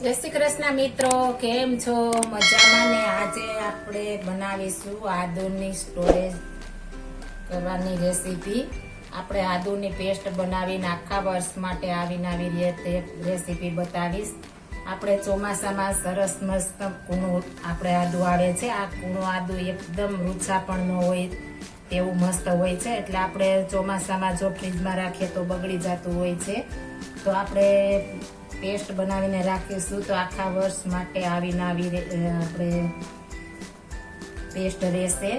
જય શ્રી કૃષ્ણ મિત્રો, કેમ છો? મજામાં ને આજે આપણે બનાવીશું આદુની સ્ટોરેજ કરવાની રેસીપી આપણે આદુની પેસ્ટ બનાવીને આખા વર્ષ માટે આવીને આવી રીતે રેસીપી બતાવીશ. આપણે ચોમાસામાં સરસ મસ્ત કૂણું, આપણે આદુ આવે છે. આ કૂણું આદુ એકદમ રૂછા પણ ન હોય તેવું મસ્ત હોય છે. એટલે આપણે ચોમાસામાં જો ફ્રીજમાં રાખીએ તો બગડી જતું હોય છે. તો આપણે પેસ્ટ બનાવીને રાખીશું તો આખા વર્ષ માટે આવીને આવી આપણે પેસ્ટ રહેશે.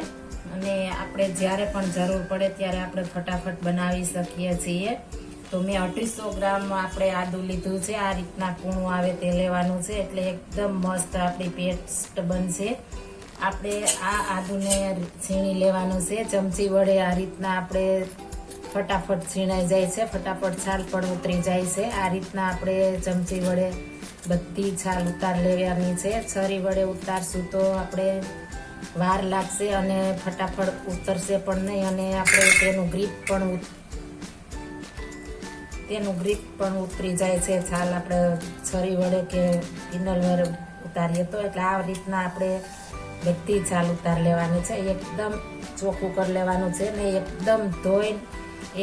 અને આપણે જ્યારે પણ જરૂર પડે ત્યારે આપણે ફટાફટ બનાવી શકીએ છીએ. તો મેં અઢીસો ગ્રામ આપણે આદુ લીધું છે. આ રીતના કૂણું આવે તે લેવાનું છે. એટલે એકદમ મસ્ત આપણી પેસ્ટ બનશે. આપણે આ આદુને છીણી લેવાનું છે. ચમચી વડે આ રીતના આપણે ફટાફટ છીણાઈ જાય છે, ફટાફટ છાલ પણ ઉતરી જાય છે. આ રીતના આપણે ચમચી વડે બધી છાલ ઉતાર લેવાની છે. છરી વડે ઉતારશું તો આપણે વાર લાગશે અને ફટાફટ ઉતરશે પણ નહીં અને આપણે તેનું ગ્રીપ પણ તેનું ગ્રીપ પણ ઉતરી જાય છે. છાલ આપણે છરી વડે કે પિનલ વડે ઉતારીએ તો એટલે આ રીતના આપણે બધી છાલ ઉતાર લેવાની છે. એકદમ ચોખ્ખું કરી લેવાનું છે ને એકદમ ધોઈ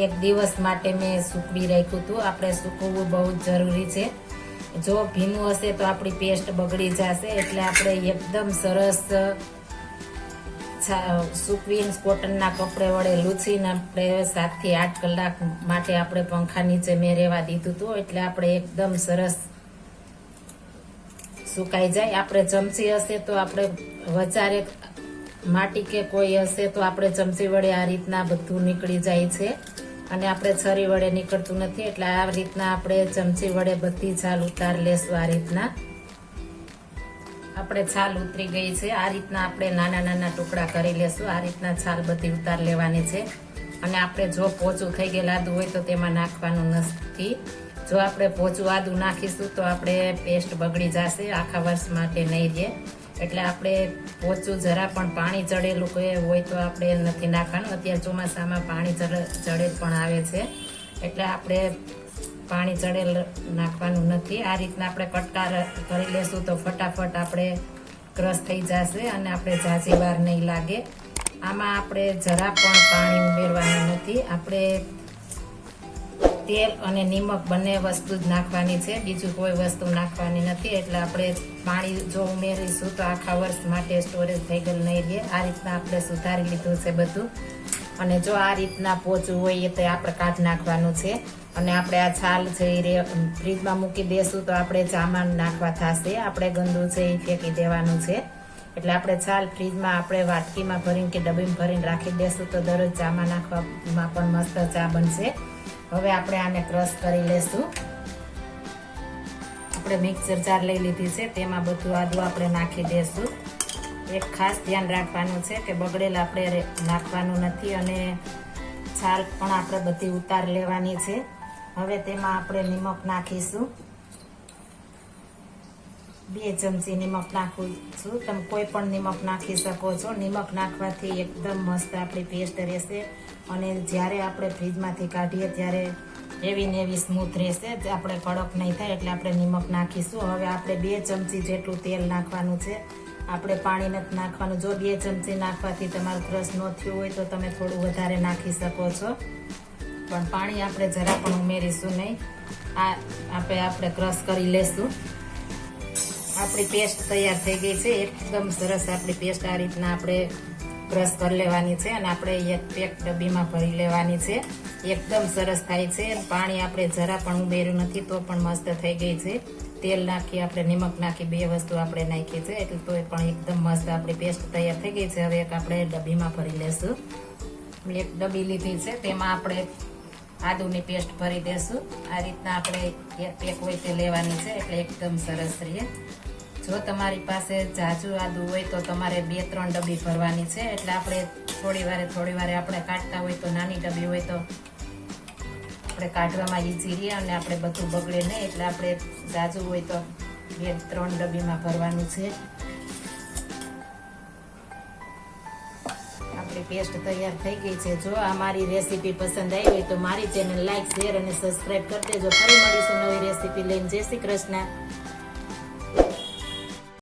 એક દિવસ માટે મેં સૂકવી રાખ્યું હતું. આપણે સૂકવવું બહુ જ જરૂરી છે. જો ભીનું હશે તો આપણી પેસ્ટ બગડી જશે. એટલે આપણે એકદમ સરસ સૂકવીને કોટનના કપડે વડે લૂછીને આપણે સાતથી આઠ કલાક માટે આપણે પંખા નીચે મેં રહેવા દીધું હતું. એટલે આપણે એકદમ સરસ સુકાઈ જાય. આપણે ચમચી હશે તો આપણે વચારે માટી કે કોઈ હશે તો આપણે ચમચી વડે આ રીતના બધું નીકળી જાય છે. અને આપણે છરી વડે નીકળતું નથી, એટલે આ રીતના આપણે ચમચી વડે બધી છાલ ઉતાર લેશું આ રીતના. આપણે છાલ ઉતરી ગઈ છે, આ રીતના આપણે નાના નાના ટુકડા કરી લેશું, આ રીતના છાલ બધી ઉતાર લેવાની છે. અને આપણે જો પોચું થઈ ગયેલું આદું હોય તો તેમાં નાખવાનું નથી. જો આપણે પોચું આદું નાખીશું તો આપણે પેસ્ટ બગડી જશે, આખા વર્ષ માટે નહીં રહે. એટલે આપણે પોચું જરા પણ પાણી ચડેલું કોઈ હોય તો આપણે નથી નાખવાનું. અત્યારે ચોમાસામાં પાણી ચડે ચડેલ પણ આવે છે. એટલે આપણે પાણી ચડેલ નાખવાનું નથી. આ રીતના આપણે કટકાર કરી લેશું તો ફટાફટ આપણે ક્રશ થઈ જશે અને આપણે ઝાઝી વાર નહીં લાગે. આમાં આપણે જરા પણ પાણી ઉમેરવાનું નથી. આપણે તેલ અને નિમક બંને વસ્તુ જ નાખવાની છે. બીજું કોઈ વસ્તુ નાખવાની નથી. એટલે આપણે પાણી જો ઉમેરીશું તો આખા વર્ષ માટે સ્ટોરેજ થઈ ગયેલ નહીં રહે. આ રીતના આપણે સુધારી લીધું છે બધું. અને જો આ રીતના પોચું હોય એ તો આપણે કાઢ નાખવાનું છે. અને આપણે આ છાલ છે એ ફ્રીજમાં મૂકી દેશું તો આપણે સામાન નાખવા થશે. આપણે ગંદુ છે એ ફેંકી દેવાનું છે. એટલે આપણે છાલ ફ્રીજમાં આપણે વાટકીમાં ભરીને કે ડબ્બીમાં ભરીને રાખી દેશું તો દરરોજ ચામાં નાખવામાં પણ મસ્ત ચા બનશે. હવે આપણે આને ક્રશ કરી લેશું. આપણે મિક્સર જાર લઈ લીધી છે, તેમાં બધું આદું આપણે નાખી દઈશું એક ખાસ ધ્યાન રાખવાનું છે કે બગડેલ આપણે નાખવાનું નથી અને છાલ પણ આપણે બધી ઉતાર લેવાની છે. હવે તેમાં આપણે નિમક નાખીશું. બે ચમચી નિમક નાખું છું. તમે કોઈ પણ નિમક નાખી શકો છો. નિમક નાખવાથી એકદમ મસ્ત આપણી પેસ્ટ રહેશે. અને જ્યારે આપણે ફ્રીજમાંથી કાઢીએ ત્યારે એવી ને એવી સ્મૂથ રહેશે. આપણે કડક નહીં થાય એટલે આપણે નિમક નાખીશું. હવે આપણે બે ચમચી જેટલું તેલ નાખવાનું છે. આપણે પાણી નથી નાખવાનું. જો બે ચમચી નાખવાથી તમારું ક્રશ ન થયું હોય તો તમે થોડું વધારે નાખી શકો છો. પણ પાણી આપણે જરા પણ ઉમેરીશું નહીં. આ આપણે આપણે ક્રશ કરી લેશું. આપણી પેસ્ટ તૈયાર થઈ ગઈ છે. એકદમ સરસ આપણી પેસ્ટ આ રીતના આપણે બ્રશ કરી લેવાની છે અને આપણે એક પેક ડબ્બીમાં ભરી લેવાની છે. એકદમ સરસ થાય છે પાણી આપણે જરા પણ ઉમેર્યું નથી તો પણ મસ્ત થઈ ગઈ છે. તેલ નાખી આપણે નિમક નાખી બે વસ્તુ આપણે નાખી છે. એટલે તો પણ એકદમ મસ્ત આપણી પેસ્ટ તૈયાર થઈ ગઈ છે. હવે એક આપણે ડબ્બીમાં ભરી લેશું. એક ડબ્બી લીધી છે. તેમાં આપણે આદુની પેસ્ટ ભરી દેશું. આ રીતના આપણે પેક હોય તે લેવાની છે, એટલે એકદમ સરસ રહે. જો તમારી પાસે જાજુ આદુ હોય તો તમારે બે ત્રણ ડબ્બી ભરવાની છે, એટલે આપણે થોડી વારે થોડી વારે આપણે કાઢતા હોય તો નાની ડબ્બી હોય તો આપણે કાઢવામાં ઈઝી રહીએ અને આપણે બધું બગડે નહીં, એટલે આપણે જાજુ હોય તો બે ત્રણ ડબ્બીમાં ભરવાનું છે. પેસ્ટ તૈયાર થઈ ગઈ છે. જો આ મારી રેસીપી પસંદ આવી હોય તો મારી ચેનલ લાઈક, શેર અને સબસ્ક્રાઇબ કરી દેજો. ફરી મળીશું નવી રેસીપી લઈને. જય શ્રી કૃષ્ણ.